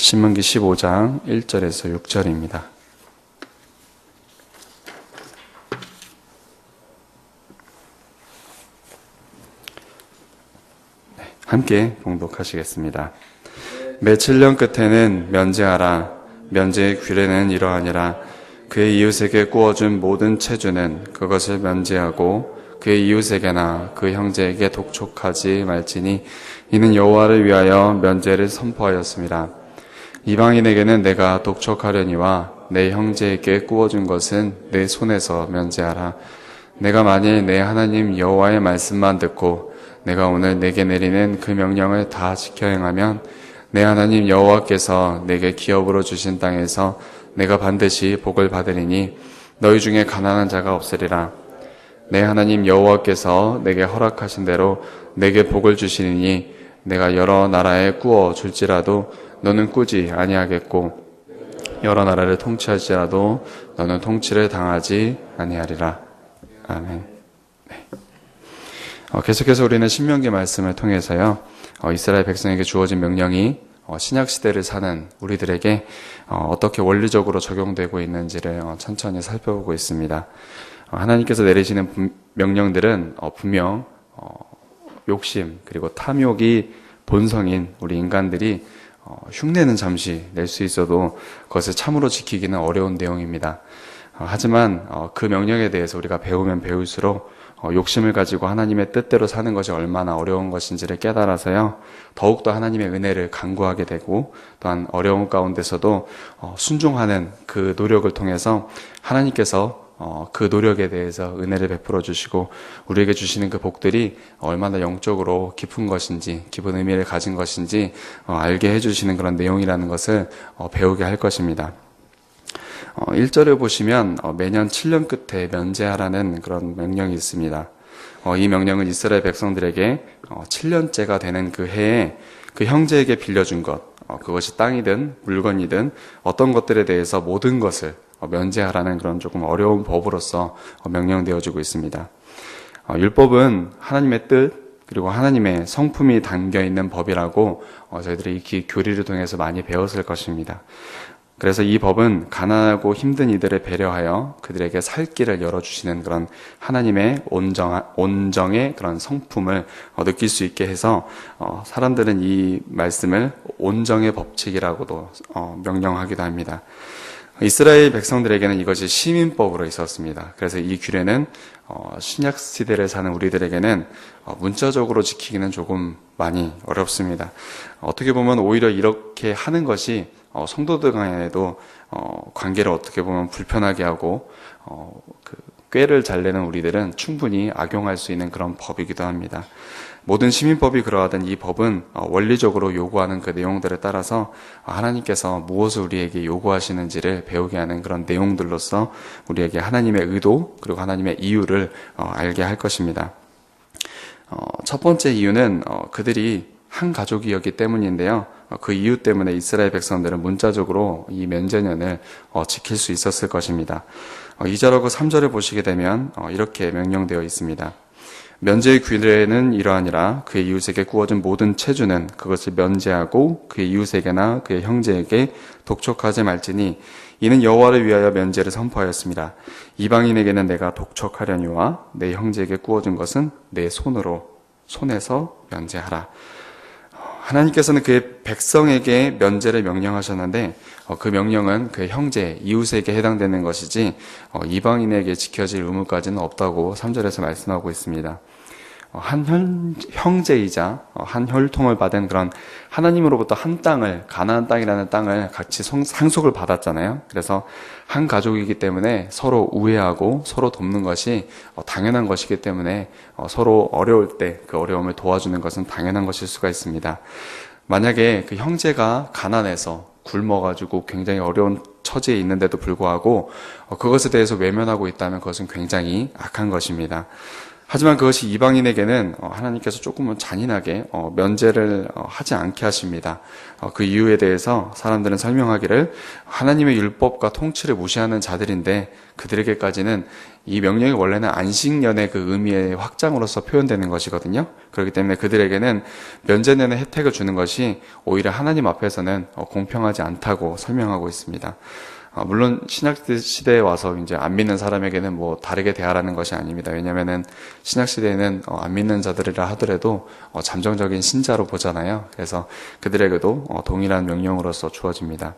신문기 15장 1절에서 6절입니다. 함께 봉독하시겠습니다. 며칠 년 끝에는 면제하라. 면제의 규례는 이러하니라. 그의 이웃에게 구워준 모든 체주는 그것을 면제하고 그의 이웃에게나 그 형제에게 독촉하지 말지니 이는 여호와를 위하여 면제를 선포하였습니다. 이방인에게는 내가 독촉하려니와 내 형제에게 구워준 것은 내 손에서 면제하라. 내가 만일 내 하나님 여호와의 말씀만 듣고 내가 오늘 내게 내리는 그 명령을 다 지켜 행하면 내 하나님 여호와께서 내게 기업으로 주신 땅에서 내가 반드시 복을 받으리니 너희 중에 가난한 자가 없으리라. 내 하나님 여호와께서 내게 허락하신 대로 내게 복을 주시니 내가 여러 나라에 구워 줄지라도 너는 꾸지 아니하겠고 여러 나라를 통치할지라도 너는 통치를 당하지 아니하리라. 아멘. 네. 어, 계속해서 우리는 신명기 말씀을 통해서요 어, 이스라엘 백성에게 주어진 명령이 어, 신약 시대를 사는 우리들에게 어, 떻게 원리적으로 적용되고 있는지를 어, 천천히 살펴보고 있습니다. 어, 하나님께서 내리시는 명령들은 분명 욕심 그리고 탐욕이 본성인 우리 인간들이 흉내는 잠시 낼 수 있어도 그것을 참으로 지키기는 어려운 내용입니다. 하지만 그 명령에 대해서 우리가 배우면 배울수록 어, 욕심을 가지고 하나님의 뜻대로 사는 것이 얼마나 어려운 것인지를 깨달아서요, 더욱더 하나님의 은혜를 간구하게 되고, 또한 어려운 가운데서도 어, 순종하는 그 노력을 통해서 하나님께서 어, 그 노력에 대해서 은혜를 베풀어 주시고, 우리에게 주시는 그 복들이 얼마나 영적으로 깊은 것인지, 깊은 의미를 가진 것인지 알게 해주시는 그런 내용이라는 것을 배우게 할 것입니다. 1절을 어, 보시면 어, 매년 7년 끝에 면제하라는 그런 명령이 있습니다. 어, 이 명령은 이스라엘 백성들에게 7년째가 되는 그 해에 그 형제에게 빌려준 것, 그것이 땅이든 물건이든 어떤 것들에 대해서 모든 것을 면제하라는 그런 조금 어려운 법으로서 명령되어지고 있습니다. 율법은 하나님의 뜻, 그리고 하나님의 성품이 담겨 있는 법이라고 저희들이 이 교리를 통해서 많이 배웠을 것입니다. 그래서 이 법은 가난하고 힘든 이들을 배려하여 그들에게 살 길을 열어주시는 그런 하나님의 온정, 온정의 그런 성품을 어, 느낄 수 있게 해서 어, 사람들은 이 말씀을 온정의 법칙이라고도 어, 명령하기도 합니다. 이스라엘 백성들에게는 이것이 시민법으로 있었습니다. 그래서 이 규례는 신약 시대를 사는 우리들에게는 문자적으로 지키기는 조금 많이 어렵습니다. 어떻게 보면 오히려 이렇게 하는 것이 어, 성도들 간에도 어, 관계를 어떻게 보면 불편하게 하고 어, 그 꾀를 잘 내는 우리들은 충분히 악용할 수 있는 그런 법이기도 합니다. 모든 시민법이 그러하던 이 법은 어, 원리적으로 요구하는 그 내용들에 따라서 하나님께서 무엇을 우리에게 요구하시는지를 배우게 하는 그런 내용들로서 우리에게 하나님의 의도 그리고 하나님의 이유를 어, 알게 할 것입니다. 어, 첫 번째 이유는 그들이 한 가족이었기 때문인데요. 어, 그 이유 때문에 이스라엘 백성들은 문자적으로 이 면제년을 어, 지킬 수 있었을 것입니다. 2절하고 어, 3절을 보시게 되면 이렇게 명령되어 있습니다. 면제의 규례는 이러하니라 그의 이웃에게 구워진 모든 체주는 그것을 면제하고 그의 이웃에게나 그의 형제에게 독촉하지 말지니 이는 여호와를 위하여 면제를 선포하였습니다. 이방인에게는 내가 독촉하려니와 내 형제에게 구워준 것은 내 손으로 손에서 면제하라. 하나님께서는 그의 백성에게 면제를 명령하셨는데 어, 그 명령은 그의 형제, 이웃에게 해당되는 것이지 어, 이방인에게 지켜질 의무까지는 없다고 3절에서 말씀하고 있습니다. 어, 한 형제이자 어, 한 혈통을 받은 그런 하나님으로부터 한 땅을 가나안 땅이라는 땅을 같이 상속을 받았잖아요. 그래서 한 가족이기 때문에 서로 우애하고 서로 돕는 것이 어, 당연한 것이기 때문에 서로 어려울 때 그 어려움을 도와주는 것은 당연한 것일 수가 있습니다. 만약에 그 형제가 가난해서 굶어가지고 굉장히 어려운 처지에 있는데도 불구하고 그것에 대해서 외면하고 있다면 그것은 굉장히 악한 것입니다. 하지만 그것이 이방인에게는 어, 하나님께서 조금은 잔인하게 어, 면제를 어, 하지 않게 하십니다. 어, 그 이유에 대해서 사람들은 설명하기를 하나님의 율법과 통치를 무시하는 자들인데 그들에게까지는 이 명령이 원래는 안식년의 그 의미의 확장으로서 표현되는 것이거든요. 그렇기 때문에 그들에게는 면제년의 혜택을 주는 것이 오히려 하나님 앞에서는 어, 공평하지 않다고 설명하고 있습니다. 어, 물론 신약 시대에 와서 이제 안 믿는 사람에게는 뭐 다르게 대하라는 것이 아닙니다. 왜냐하면은 신약 시대에는 어, 안 믿는 자들이라 하더라도 어, 잠정적인 신자로 보잖아요. 그래서 그들에게도 어, 동일한 명령으로서 주어집니다.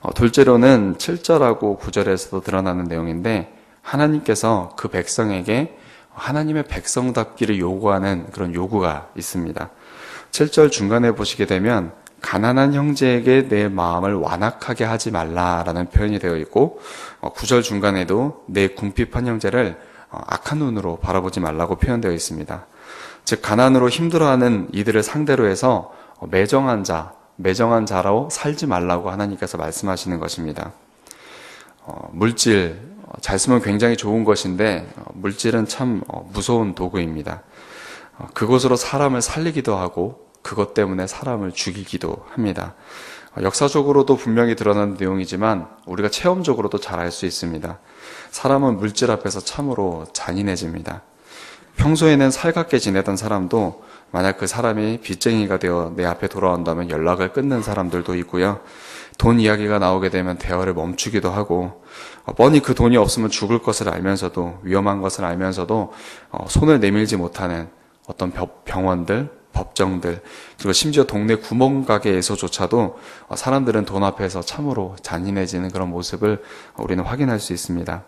어, 둘째로는 7절하고 9절에서도 드러나는 내용인데 하나님께서 그 백성에게 하나님의 백성답기를 요구하는 그런 요구가 있습니다. 7절 중간에 보시게 되면 가난한 형제에게 내 마음을 완악하게 하지 말라라는 표현이 되어 있고 9절 중간에도 내 궁핍한 형제를 어, 악한 눈으로 바라보지 말라고 표현되어 있습니다. 즉 가난으로 힘들어하는 이들을 상대로 해서 어, 매정한 자, 매정한 자로 살지 말라고 하나님께서 말씀하시는 것입니다. 어, 물질 어, 잘 쓰면 굉장히 좋은 것인데 어, 물질은 참 어, 무서운 도구입니다. 어, 그곳으로 사람을 살리기도 하고 그것 때문에 사람을 죽이기도 합니다. 어, 역사적으로도 분명히 드러난 내용이지만 우리가 체험적으로도 잘 알 수 있습니다. 사람은 물질 앞에서 참으로 잔인해집니다. 평소에는 살갑게 지내던 사람도 만약 그 사람이 빚쟁이가 되어 내 앞에 돌아온다면 연락을 끊는 사람들도 있고요. 돈 이야기가 나오게 되면 대화를 멈추기도 하고 어, 뻔히 그 돈이 없으면 죽을 것을 알면서도 위험한 것을 알면서도 어, 손을 내밀지 못하는 어떤 병- 병원들, 법정들 그리고 심지어 동네 구멍 가게에서조차도 어, 사람들은 돈 앞에서 참으로 잔인해지는 그런 모습을 우리는 확인할 수 있습니다.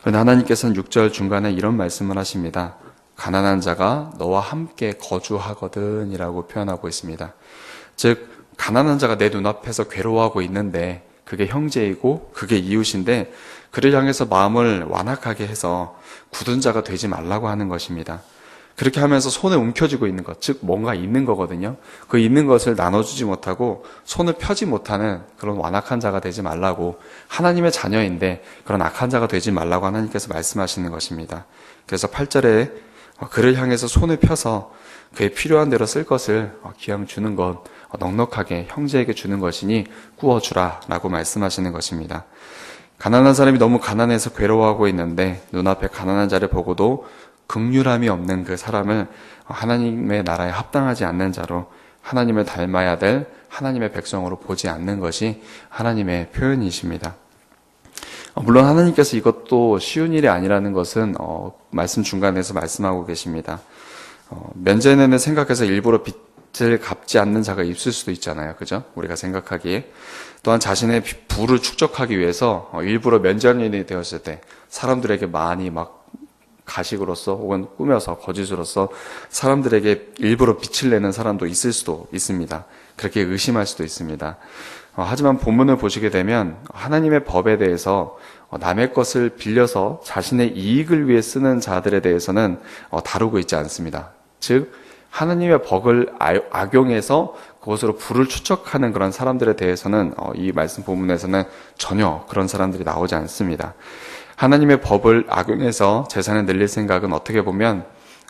그런데 하나님께서는 6절 중간에 이런 말씀을 하십니다. 가난한 자가 너와 함께 거주하거든 이라고 표현하고 있습니다. 즉, 가난한 자가 내 눈앞에서 괴로워하고 있는데 그게 형제이고 그게 이웃인데 그를 향해서 마음을 완악하게 해서 굳은 자가 되지 말라고 하는 것입니다. 그렇게 하면서 손에 움켜쥐고 있는 것, 즉 뭔가 있는 거거든요. 그 있는 것을 나눠주지 못하고 손을 펴지 못하는 그런 완악한 자가 되지 말라고 하나님의 자녀인데 그런 악한 자가 되지 말라고 하나님께서 말씀하시는 것입니다. 그래서 8절에 그를 향해서 손을 펴서 그의 필요한 대로 쓸 것을 기왕 주는 것, 넉넉하게 형제에게 주는 것이니 구워주라 라고 말씀하시는 것입니다. 가난한 사람이 너무 가난해서 괴로워하고 있는데 눈앞에 가난한 자를 보고도 극률함이 없는 그 사람을 하나님의 나라에 합당하지 않는 자로 하나님을 닮아야 될 하나님의 백성으로 보지 않는 것이 하나님의 표현이십니다. 어, 물론 하나님께서 이것도 쉬운 일이 아니라는 것은 어, 말씀 중간에서 말씀하고 계십니다. 어, 면제년을 생각해서 일부러 빚을 갚지 않는 자가 있을 수도 있잖아요. 그죠? 우리가 생각하기에. 또한 자신의 부를 축적하기 위해서 어, 일부러 면제년이 되었을 때 사람들에게 많이 막 가식으로서 혹은 꾸며서 거짓으로서 사람들에게 일부러 빛을 내는 사람도 있을 수도 있습니다. 그렇게 의심할 수도 있습니다. 어, 하지만 본문을 보시게 되면 하나님의 법에 대해서 어, 남의 것을 빌려서 자신의 이익을 위해 쓰는 자들에 대해서는 어, 다루고 있지 않습니다. 즉 하나님의 법을 아- 악용해서 그것으로 부를 추적하는 그런 사람들에 대해서는 어, 이 말씀 본문에서는 전혀 그런 사람들이 나오지 않습니다. 하나님의 법을 악용해서 재산을 늘릴 생각은 어떻게 보면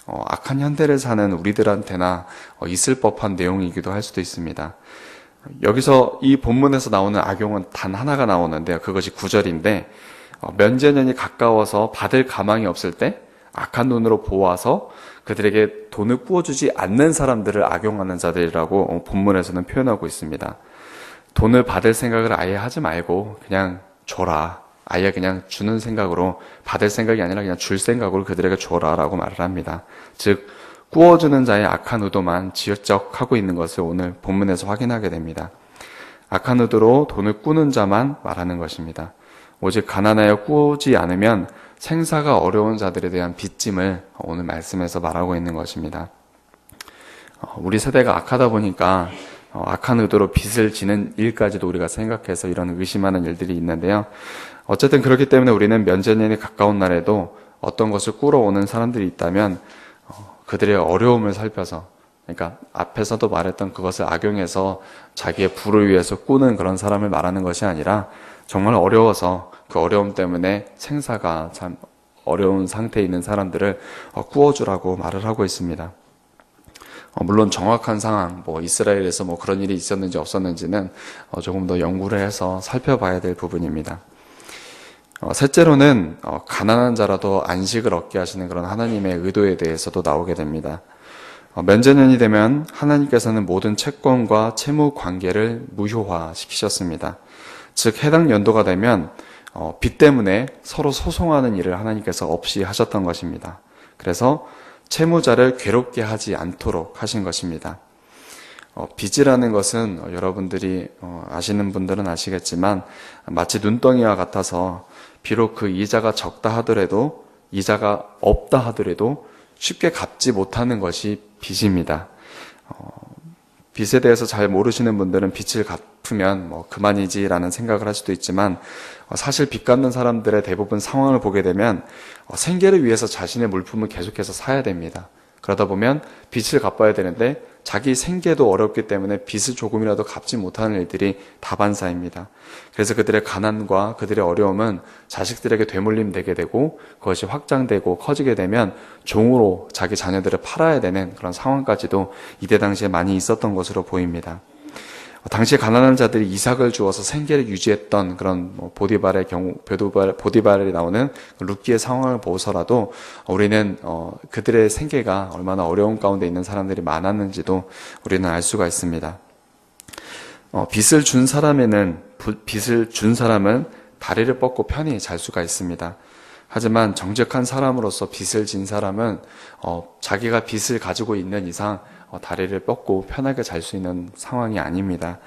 어, 악한 현대를 사는 우리들한테나 어, 있을 법한 내용이기도 할 수도 있습니다. 여기서 이 본문에서 나오는 악용은 단 하나가 나오는데요. 그것이 구절인데 어, 면제년이 가까워서 받을 가망이 없을 때 악한 눈으로 보아서 그들에게 돈을 꾸어주지 않는 사람들을 악용하는 자들이라고 어, 본문에서는 표현하고 있습니다. 돈을 받을 생각을 아예 하지 말고 그냥 줘라. 아예 그냥 주는 생각으로 받을 생각이 아니라 그냥 줄 생각으로 그들에게 줘라라고 말을 합니다. 즉 꾸어주는 자의 악한 의도만 지적하고 있는 것을 오늘 본문에서 확인하게 됩니다. 악한 의도로 돈을 꾸는 자만 말하는 것입니다. 오직 가난하여 꾸지 않으면 생사가 어려운 자들에 대한 빚짐을 오늘 말씀에서 말하고 있는 것입니다. 어, 우리 세대가 악하다 보니까 어, 악한 의도로 빚을 지는 일까지도 우리가 생각해서 이런 의심하는 일들이 있는데요. 어쨌든 그렇기 때문에 우리는 면제년이 가까운 날에도 어떤 것을 꾸러오는 사람들이 있다면 어, 그들의 어려움을 살펴서 그러니까 앞에서도 말했던 그것을 악용해서 자기의 부를 위해서 꾸는 그런 사람을 말하는 것이 아니라 정말 어려워서 그 어려움 때문에 생사가 참 어려운 상태에 있는 사람들을 어, 구워주라고 말을 하고 있습니다. 어, 물론 정확한 상황, 뭐 이스라엘에서 뭐 그런 일이 있었는지 없었는지는 어, 조금 더 연구를 해서 살펴봐야 될 부분입니다. 어, 셋째로는 어, 가난한 자라도 안식을 얻게 하시는 그런 하나님의 의도에 대해서도 나오게 됩니다. 어, 면제년이 되면 하나님께서는 모든 채권과 채무 관계를 무효화시키셨습니다. 즉 해당 연도가 되면 어, 빚 때문에 서로 소송하는 일을 하나님께서 없이 하셨던 것입니다. 그래서 채무자를 괴롭게 하지 않도록 하신 것입니다. 어, 빚이라는 것은 어, 여러분들이 어, 아시는 분들은 아시겠지만 마치 눈덩이와 같아서 비록 그 이자가 적다 하더라도 이자가 없다 하더라도 쉽게 갚지 못하는 것이 빚입니다. 어, 빚에 대해서 잘 모르시는 분들은 빚을 갚으면 뭐 그만이지라는 생각을 할 수도 있지만 어, 사실 빚 갚는 사람들의 대부분 상황을 보게 되면 어, 생계를 위해서 자신의 물품을 계속해서 사야 됩니다. 그러다 보면 빚을 갚아야 되는데 자기 생계도 어렵기 때문에 빚을 조금이라도 갚지 못하는 일들이 다반사입니다. 그래서 그들의 가난과 그들의 어려움은 자식들에게 되물림 되게 되고 그것이 확장되고 커지게 되면 종으로 자기 자녀들을 팔아야 되는 그런 상황까지도 이때 당시에 많이 있었던 것으로 보입니다. 당시 가난한 자들이 이삭을 주어서 생계를 유지했던 그런 뭐 보디발의 경우 보디발, 보디발이 나오는 룻기의 상황을 보서라도 우리는 어, 그들의 생계가 얼마나 어려운 가운데 있는 사람들이 많았는지도 우리는 알 수가 있습니다. 어, 빚을 준 사람에는 빚을 준 사람은 다리를 뻗고 편히 잘 수가 있습니다. 하지만 정직한 사람으로서 빚을 진 사람은 어, 자기가 빚을 가지고 있는 이상 어, 다리를 뻗고 편하게 잘 수 있는 상황이 아닙니다.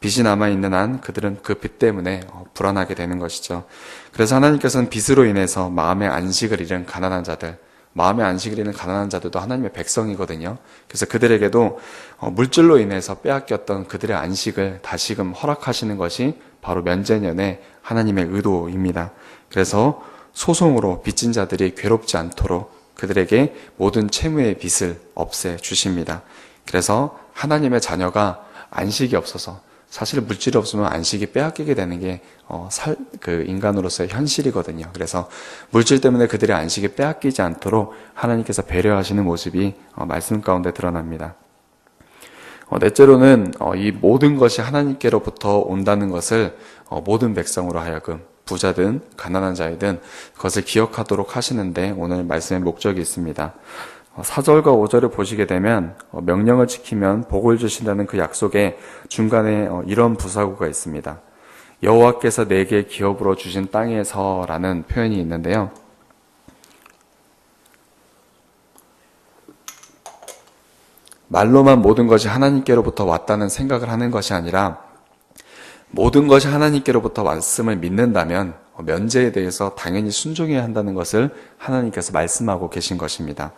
빚이 남아 있는 한 그들은 그 빚 때문에 어, 불안하게 되는 것이죠. 그래서 하나님께서는 빚으로 인해서 마음의 안식을 잃은 가난한 자들, 마음의 안식을 잃은 가난한 자들도 하나님의 백성이거든요. 그래서 그들에게도 어, 물질로 인해서 빼앗겼던 그들의 안식을 다시금 허락하시는 것이 바로 면제년의 하나님의 의도입니다. 그래서 소송으로 빚진 자들이 괴롭지 않도록 그들에게 모든 채무의 빚을 없애 주십니다. 그래서 하나님의 자녀가 안식이 없어서 사실 물질이 없으면 안식이 빼앗기게 되는 게, 어, 살, 그 인간으로서의 현실이거든요. 그래서 물질 때문에 그들의 안식이 빼앗기지 않도록 하나님께서 배려하시는 모습이 어, 말씀 가운데 드러납니다. 어, 넷째로는 어, 이 모든 것이 하나님께로부터 온다는 것을 어, 모든 백성으로 하여금 부자든 가난한 자이든 그것을 기억하도록 하시는데 오늘 말씀의 목적이 있습니다. 4절과 어, 5절을 보시게 되면 어, 명령을 지키면 복을 주신다는 그 약속에 중간에 어, 이런 부사구가 있습니다. 여호와께서 내게 기업으로 주신 땅에서라는 표현이 있는데요. 말로만 모든 것이 하나님께로부터 왔다는 생각을 하는 것이 아니라 모든 것이 하나님께로부터 왔음을 믿는다면 면제에 대해서 당연히 순종해야 한다는 것을 하나님께서 말씀하고 계신 것입니다.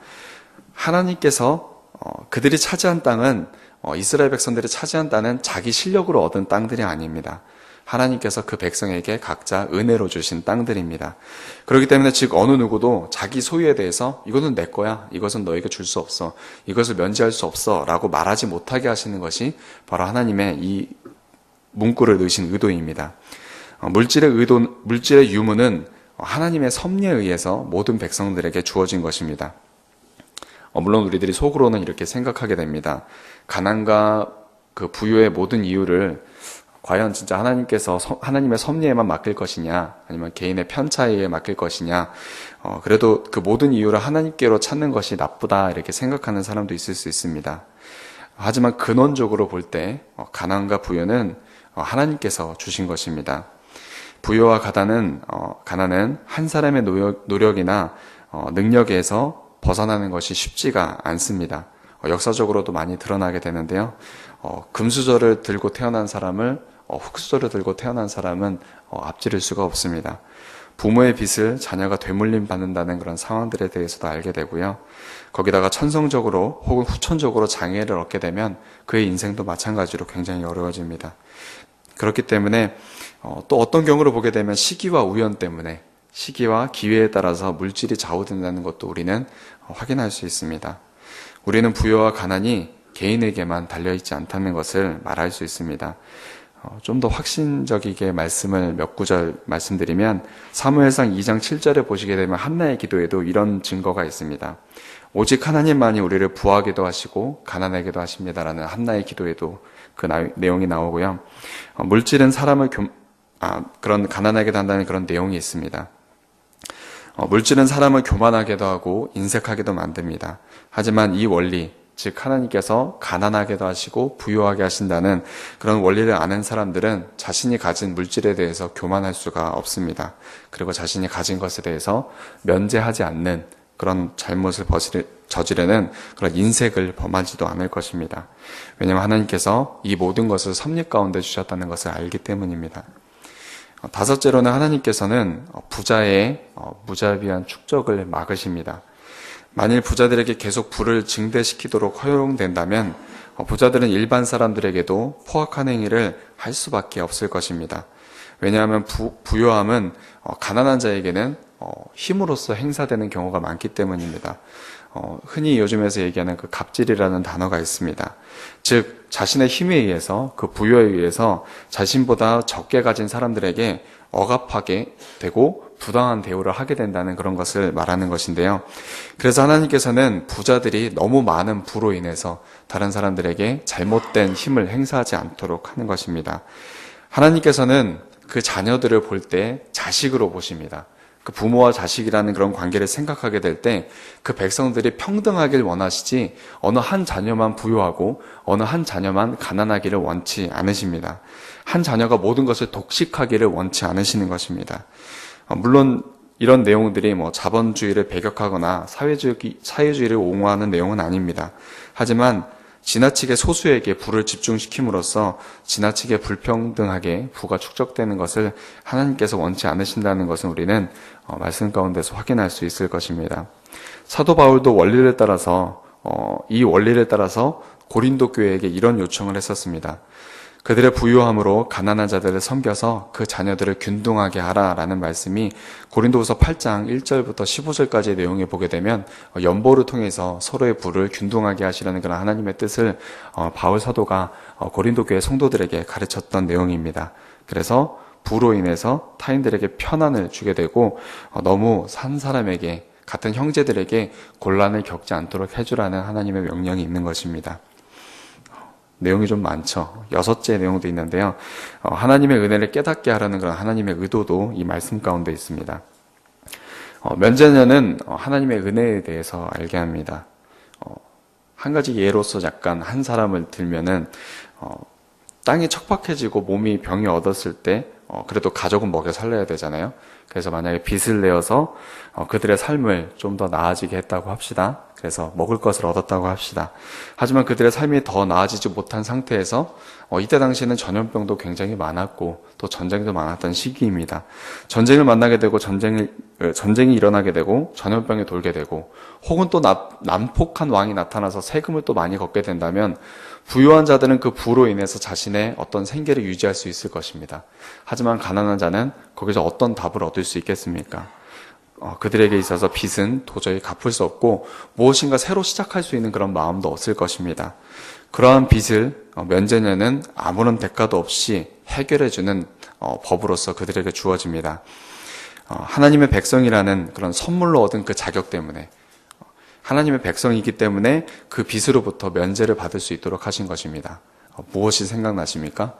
하나님께서 어, 그들이 차지한 땅은 어, 이스라엘 백성들이 차지한 땅은 자기 실력으로 얻은 땅들이 아닙니다. 하나님께서 그 백성에게 각자 은혜로 주신 땅들입니다. 그렇기 때문에 즉 어느 누구도 자기 소유에 대해서 이거는 내 거야, 이것은 너에게 줄 수 없어, 이것을 면제할 수 없어라고 말하지 못하게 하시는 것이 바로 하나님의 이 문구를 넣으신 의도입니다. 어, 물질의 의도, 물질의 유무는 하나님의 섭리에 의해서 모든 백성들에게 주어진 것입니다. 어, 물론 우리들이 속으로는 이렇게 생각하게 됩니다. 가난과 그 부유의 모든 이유를 과연 진짜 하나님께서 하나님의 섭리에만 맡길 것이냐, 아니면 개인의 편차에 맡길 것이냐, 어, 그래도 그 모든 이유를 하나님께로 찾는 것이 나쁘다 이렇게 생각하는 사람도 있을 수 있습니다. 하지만 근원적으로 볼 때 가난과 부유는 어, 하나님께서 주신 것입니다. 부여와 가난은 어, 가난은 한 사람의 노력, 이나 어, 능력에서 벗어나는 것이 쉽지가 않습니다. 역사적으로도 많이 드러나게 되는데요. 금수저를 들고 태어난 사람을 흙수저를 들고 태어난 사람은 앞지를 수가 없습니다. 부모의 빚을 자녀가 되물림 받는다는 그런 상황들에 대해서도 알게 되고요. 거기다가 천성적으로 혹은 후천적으로 장애를 얻게 되면 그의 인생도 마찬가지로 굉장히 어려워집니다. 그렇기 때문에 어, 또 어떤 경우를 보게 되면 시기와 우연 때문에 시기와 기회에 따라서 물질이 좌우된다는 것도 우리는 어, 확인할 수 있습니다. 우리는 부여와 가난이 개인에게만 달려있지 않다는 것을 말할 수 있습니다. 어, 좀더 확신적이게 말씀을 몇 구절 말씀드리면 사무엘상 2장 7절에 보시게 되면 한나의 기도에도 이런 증거가 있습니다. 오직 하나님만이 우리를 부하게도 하시고 가난하게도 하십니다라는 한나의 기도에도 그 나, 내용이 나오고요. 어, 물질은 사람을 교, 아, 그런 가난하게도 한다는 그런 내용이 있습니다. 어, 물질은 사람을 교만하게도 하고 인색하게도 만듭니다. 하지만 이 원리, 즉 하나님께서 가난하게도 하시고 부유하게 하신다는 그런 원리를 아는 사람들은 자신이 가진 물질에 대해서 교만할 수가 없습니다. 그리고 자신이 가진 것에 대해서 면제하지 않는 그런 잘못을 저지르는 그런 인색을 범하지도 않을 것입니다. 왜냐하면 하나님께서 이 모든 것을 섭리 가운데 주셨다는 것을 알기 때문입니다. 어, 다섯째로는 하나님께서는 부자의 어, 무자비한 축적을 막으십니다. 만일 부자들에게 계속 부를 증대시키도록 허용된다면 어, 부자들은 일반 사람들에게도 포악한 행위를 할 수밖에 없을 것입니다. 왜냐하면 부, 부요함은 가난한 자에게는 힘으로써 행사되는 경우가 많기 때문입니다. 어, 흔히 요즘에서 얘기하는 그 갑질이라는 단어가 있습니다. 즉, 자신의 힘에 의해서 그 부여에 의해서 자신보다 적게 가진 사람들에게 억압하게 되고 부당한 대우를 하게 된다는 그런 것을 말하는 것인데요. 그래서 하나님께서는 부자들이 너무 많은 부로 인해서 다른 사람들에게 잘못된 힘을 행사하지 않도록 하는 것입니다. 하나님께서는 그 자녀들을 볼 때 자식으로 보십니다. 그 부모와 자식이라는 그런 관계를 생각하게 될 때 그 백성들이 평등하길 원하시지 어느 한 자녀만 부유하고 어느 한 자녀만 가난하기를 원치 않으십니다. 한 자녀가 모든 것을 독식하기를 원치 않으시는 것입니다. 어, 물론 이런 내용들이 뭐 자본주의를 배격하거나 사회주의, 사회주의를 옹호하는 내용은 아닙니다. 하지만 지나치게 소수에게 부를 집중시킴으로써 지나치게 불평등하게 부가 축적되는 것을 하나님께서 원치 않으신다는 것은 우리는 어, 말씀 가운데서 확인할 수 있을 것입니다. 사도 바울도 원리를 따라서 어, 이 원리를 따라서 고린도 교회에게 이런 요청을 했었습니다. 그들의 부유함으로 가난한 자들을 섬겨서 그 자녀들을 균등하게 하라라는 말씀이 고린도후서 8장 1절부터 15절까지의 내용에 보게 되면 연보를 통해서 서로의 부를 균등하게 하시라는 그런 하나님의 뜻을 어, 바울 사도가 어, 고린도 교회 성도들에게 가르쳤던 내용입니다. 그래서 부로 인해서 타인들에게 편안을 주게 되고 어, 너무 산 사람에게 같은 형제들에게 곤란을 겪지 않도록 해주라는 하나님의 명령이 있는 것입니다. 내용이 좀 많죠. 여섯째 내용도 있는데요. 어, 하나님의 은혜를 깨닫게 하라는 그런 하나님의 의도도 이 말씀 가운데 있습니다. 어, 면제년은 어, 하나님의 은혜에 대해서 알게 합니다. 한 가지 예로서 약간 한 사람을 들면은 땅이 척박해지고 몸이 병이 얻었을 때 그래도 가족은 먹여 살려야 되잖아요. 그래서 만약에 빚을 내어서 그들의 삶을 좀 더 나아지게 했다고 합시다. 그래서 먹을 것을 얻었다고 합시다. 하지만 그들의 삶이 더 나아지지 못한 상태에서 어, 이때 당시에는 전염병도 굉장히 많았고 또 전쟁도 많았던 시기입니다. 전쟁을 만나게 되고 전쟁을 어, 전쟁이 일어나게 되고 전염병이 돌게 되고 혹은 또 나, 난폭한 왕이 나타나서 세금을 또 많이 걷게 된다면 부유한 자들은 그 부로 인해서 자신의 어떤 생계를 유지할 수 있을 것입니다. 하지만 가난한 자는 거기서 어떤 답을 얻을 수 있겠습니까? 어, 그들에게 있어서 빚은 도저히 갚을 수 없고 무엇인가 새로 시작할 수 있는 그런 마음도 없을 것입니다. 그러한 빚을 어, 면제년은 아무런 대가도 없이 해결해주는 어, 법으로서 그들에게 주어집니다. 하나님의 백성이라는 그런 선물로 얻은 그 자격 때문에 하나님의 백성이기 때문에 그 빚으로부터 면제를 받을 수 있도록 하신 것입니다. 무엇이 생각나십니까?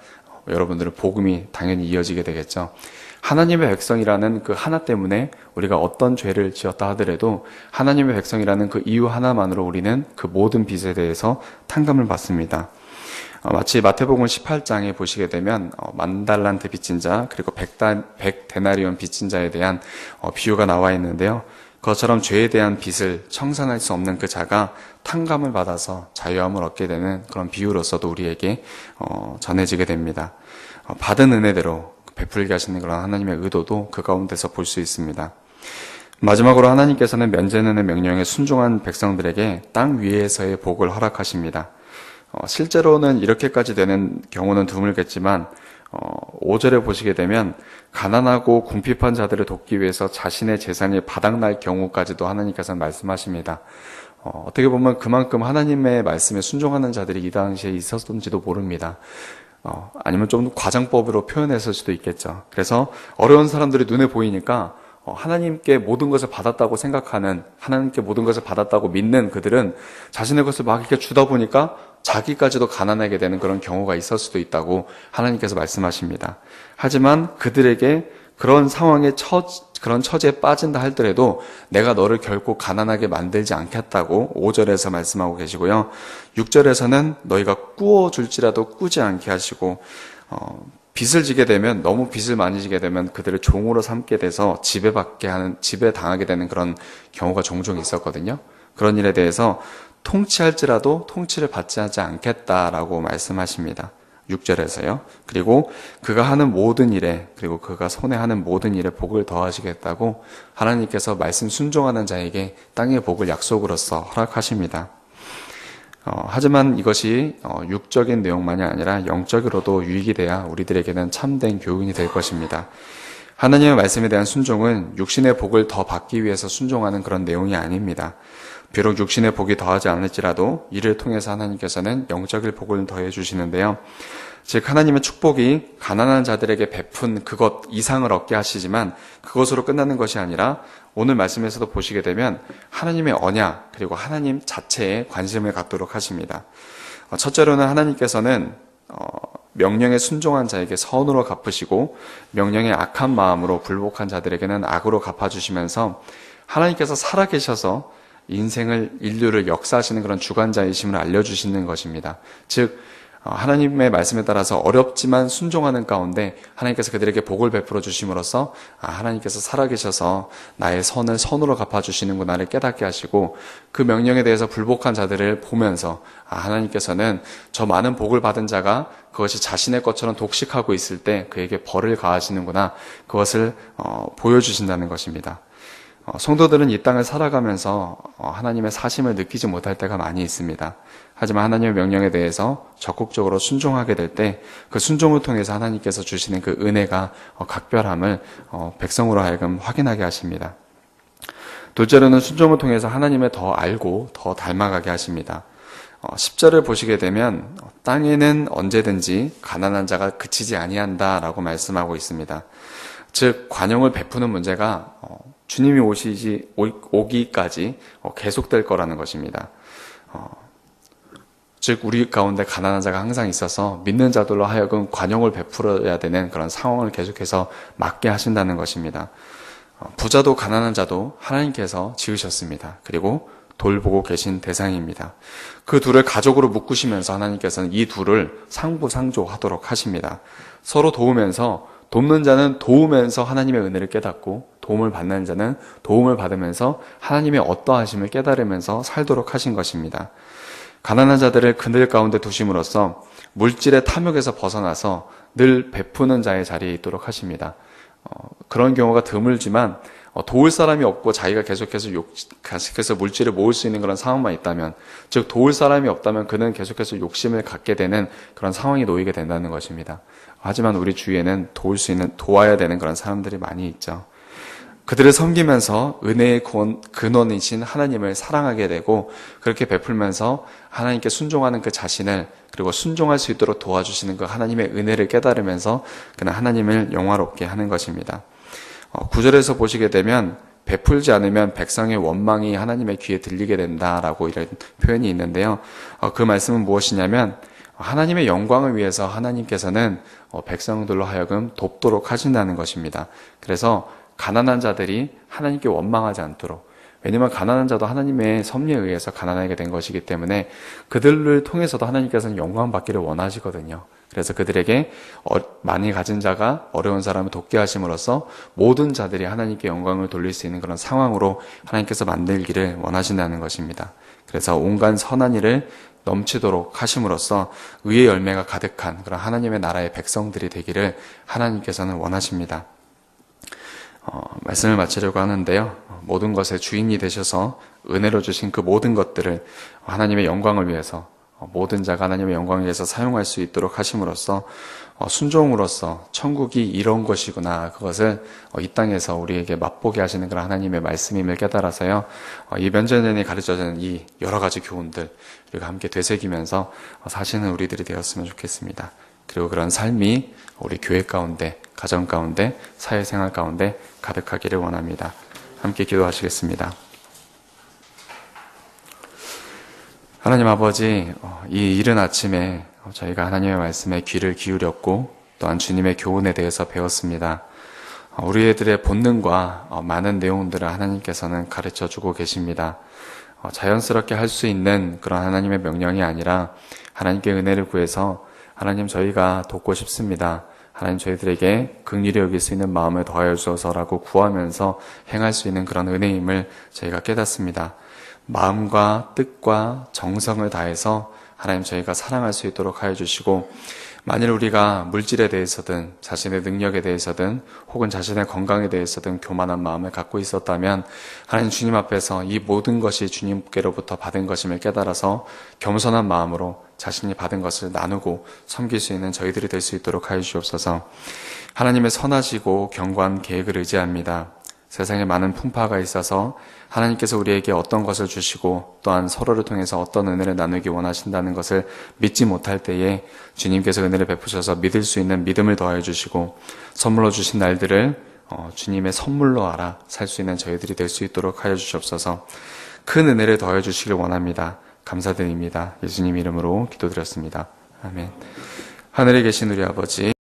여러분들은 복음이 당연히 이어지게 되겠죠. 하나님의 백성이라는 그 하나 때문에 우리가 어떤 죄를 지었다 하더라도 하나님의 백성이라는 그 이유 하나만으로 우리는 그 모든 빚에 대해서 탕감을 받습니다. 어, 마치 마태복음 18장에 보시게 되면 어, 만달란트 빚진 자 그리고 백다, 백데나리온 빚진 자에 대한 어, 비유가 나와 있는데요. 그것처럼 죄에 대한 빚을 청산할 수 없는 그 자가 탕감을 받아서 자유함을 얻게 되는 그런 비유로서도 우리에게 어, 전해지게 됩니다. 어, 받은 은혜대로 베풀게 하시는 그런 하나님의 의도도 그 가운데서 볼 수 있습니다. 마지막으로 하나님께서는 면제는의 명령에 순종한 백성들에게 땅 위에서의 복을 허락하십니다. 어, 실제로는 이렇게까지 되는 경우는 드물겠지만 어, 5절에 보시게 되면 가난하고 궁핍한 자들을 돕기 위해서 자신의 재산이 바닥날 경우까지도 하나님께서 말씀하십니다. 어, 어떻게 보면 그만큼 하나님의 말씀에 순종하는 자들이 이 당시에 있었던지도 모릅니다. 어, 아니면 좀 과장법으로 표현했을 수도 있겠죠. 그래서 어려운 사람들이 눈에 보이니까 어, 하나님께 모든 것을 받았다고 생각하는 하나님께 모든 것을 받았다고 믿는 그들은 자신의 것을 막 이렇게 주다 보니까 자기까지도 가난하게 되는 그런 경우가 있을 수도 있다고 하나님께서 말씀하십니다. 하지만 그들에게 그런 상황에 처, 그런 처지에 빠진다 할더라도 내가 너를 결코 가난하게 만들지 않겠다고 5절에서 말씀하고 계시고요. 6절에서는 너희가 꾸어 줄지라도 꾸지 않게 하시고 어, 빚을 지게 되면 너무 빚을 많이 지게 되면 그들을 종으로 삼게 돼서 지배받게 하는 지배 당하게 되는 그런 경우가 종종 있었거든요. 그런 일에 대해서 통치할지라도 통치를 받지 하지 않겠다라고 말씀하십니다. 6절에서요. 그리고 그가 하는 모든 일에 그리고 그가 손에 하는 모든 일에 복을 더하시겠다고 하나님께서 말씀 순종하는 자에게 땅의 복을 약속으로서 허락하십니다. 어, 하지만 이것이 어, 육적인 내용만이 아니라 영적으로도 유익이 돼야 우리들에게는 참된 교훈이 될 것입니다. 하나님의 말씀에 대한 순종은 육신의 복을 더 받기 위해서 순종하는 그런 내용이 아닙니다. 비록 육신의 복이 더하지 않을지라도 이를 통해서 하나님께서는 영적인 복을 더해 주시는데요. 즉 하나님의 축복이 가난한 자들에게 베푼 그것 이상을 얻게 하시지만 그것으로 끝나는 것이 아니라 오늘 말씀에서도 보시게 되면 하나님의 언약 그리고 하나님 자체에 관심을 갖도록 하십니다. 어, 첫째로는 하나님께서는 어, 명령에 순종한 자에게 선으로 갚으시고 명령에 악한 마음으로 불복한 자들에게는 악으로 갚아주시면서 하나님께서 살아계셔서 인생을 인류를 역사하시는 그런 주관자이심을 알려주시는 것입니다. 즉 어, 하나님의 말씀에 따라서 어렵지만 순종하는 가운데 하나님께서 그들에게 복을 베풀어 주심으로써 아, 하나님께서 살아계셔서 나의 선을 선으로 갚아주시는구나를 깨닫게 하시고 그 명령에 대해서 불복한 자들을 보면서 아, 하나님께서는 저 많은 복을 받은 자가 그것이 자신의 것처럼 독식하고 있을 때 그에게 벌을 가하시는구나 그것을 어, 보여주신다는 것입니다. 어, 성도들은 이 땅을 살아가면서 어, 하나님의 사심을 느끼지 못할 때가 많이 있습니다. 하지만 하나님의 명령에 대해서 적극적으로 순종하게 될 때 그 순종을 통해서 하나님께서 주시는 그 은혜가 어, 각별함을 백성으로 하여금 확인하게 하십니다. 둘째로는 순종을 통해서 하나님을 더 알고 더 닮아가게 하십니다. 10절을 보시게 되면 땅에는 언제든지 가난한 자가 그치지 아니한다라고 말씀하고 있습니다. 즉 관용을 베푸는 문제가 주님이 오시지 오기까지 어, 계속될 거라는 것입니다. 어, 즉 우리 가운데 가난한 자가 항상 있어서 믿는 자들로 하여금 관용을 베풀어야 되는 그런 상황을 계속해서 맞게 하신다는 것입니다. 어, 부자도 가난한 자도 하나님께서 지으셨습니다. 그리고 돌보고 계신 대상입니다. 그 둘을 가족으로 묶으시면서 하나님께서는 이 둘을 상부상조하도록 하십니다. 서로 도우면서 돕는 자는 도우면서 하나님의 은혜를 깨닫고 도움을 받는 자는 도움을 받으면서 하나님의 어떠하심을 깨달으면서 살도록 하신 것입니다. 가난한 자들을 그늘 가운데 두심으로써 물질의 탐욕에서 벗어나서 늘 베푸는 자의 자리에 있도록 하십니다. 어, 그런 경우가 드물지만 어, 도울 사람이 없고 자기가 계속해서 욕, 계속해서 물질을 모을 수 있는 그런 상황만 있다면, 즉 도울 사람이 없다면 그는 계속해서 욕심을 갖게 되는 그런 상황이 놓이게 된다는 것입니다. 하지만 우리 주위에는 도울 수 있는 도와야 되는 그런 사람들이 많이 있죠. 그들을 섬기면서 은혜의 근원이신 하나님을 사랑하게 되고 그렇게 베풀면서 하나님께 순종하는 그 자신을 그리고 순종할 수 있도록 도와주시는 그 하나님의 은혜를 깨달으면서 그는 하나님을 영화롭게 하는 것입니다. 어, 구절에서 보시게 되면 베풀지 않으면 백성의 원망이 하나님의 귀에 들리게 된다라고 이런 표현이 있는데요. 어, 그 말씀은 무엇이냐면 하나님의 영광을 위해서 하나님께서는 어, 백성들로 하여금 돕도록 하신다는 것입니다. 그래서 가난한 자들이 하나님께 원망하지 않도록 왜냐하면 가난한 자도 하나님의 섭리에 의해서 가난하게 된 것이기 때문에 그들을 통해서도 하나님께서는 영광 받기를 원하시거든요. 그래서 그들에게 어, 많이 가진 자가 어려운 사람을 돕게 하심으로써 모든 자들이 하나님께 영광을 돌릴 수 있는 그런 상황으로 하나님께서 만들기를 원하신다는 것입니다. 그래서 온갖 선한 일을 넘치도록 하심으로써 의의 열매가 가득한 그런 하나님의 나라의 백성들이 되기를 하나님께서는 원하십니다. 어, 말씀을 마치려고 하는데요. 모든 것의 주인이 되셔서 은혜로 주신 그 모든 것들을 하나님의 영광을 위해서 어, 모든 자가 하나님의 영광을 위해서 사용할 수 있도록 하심으로써 어, 순종으로써 천국이 이런 것이구나 그것을 어, 이 땅에서 우리에게 맛보게 하시는 그런 하나님의 말씀임을 깨달아서요 이 면전전이 가르쳐주는 이 여러 가지 교훈들 우리가 함께 되새기면서 사시는 우리들이 되었으면 좋겠습니다. 그리고 그런 삶이 우리 교회 가운데, 가정 가운데, 사회생활 가운데 가득하기를 원합니다. 함께 기도하시겠습니다. 하나님 아버지, 어, 이 이른 아침에 저희가 하나님의 말씀에 귀를 기울였고 또한 주님의 교훈에 대해서 배웠습니다. 어, 우리들의 본능과 어, 많은 내용들을 하나님께서는 가르쳐 주고 계십니다. 어, 자연스럽게 할 수 있는 그런 하나님의 명령이 아니라 하나님께 은혜를 구해서 하나님 저희가 돕고 싶습니다. 하나님 저희들에게 극률이 여길 수 있는 마음을 더하여 주어서라고 구하면서 행할 수 있는 그런 은혜임을 저희가 깨닫습니다. 마음과 뜻과 정성을 다해서 하나님 저희가 사랑할 수 있도록 하여 주시고 만일 우리가 물질에 대해서든 자신의 능력에 대해서든 혹은 자신의 건강에 대해서든 교만한 마음을 갖고 있었다면 하나님 주님 앞에서 이 모든 것이 주님께로부터 받은 것임을 깨달아서 겸손한 마음으로 자신이 받은 것을 나누고 섬길 수 있는 저희들이 될 수 있도록 하여 주옵소서. 하나님의 선하시고 견고한 계획을 의지합니다. 세상에 많은 풍파가 있어서 하나님께서 우리에게 어떤 것을 주시고 또한 서로를 통해서 어떤 은혜를 나누기 원하신다는 것을 믿지 못할 때에 주님께서 은혜를 베푸셔서 믿을 수 있는 믿음을 더하여 주시고 선물로 주신 날들을 어, 주님의 선물로 알아 살 수 있는 저희들이 될 수 있도록 하여 주시옵소서 큰 은혜를 더하여 주시길 원합니다. 감사드립니다. 예수님 이름으로 기도드렸습니다. 아멘. 하늘에 계신 우리 아버지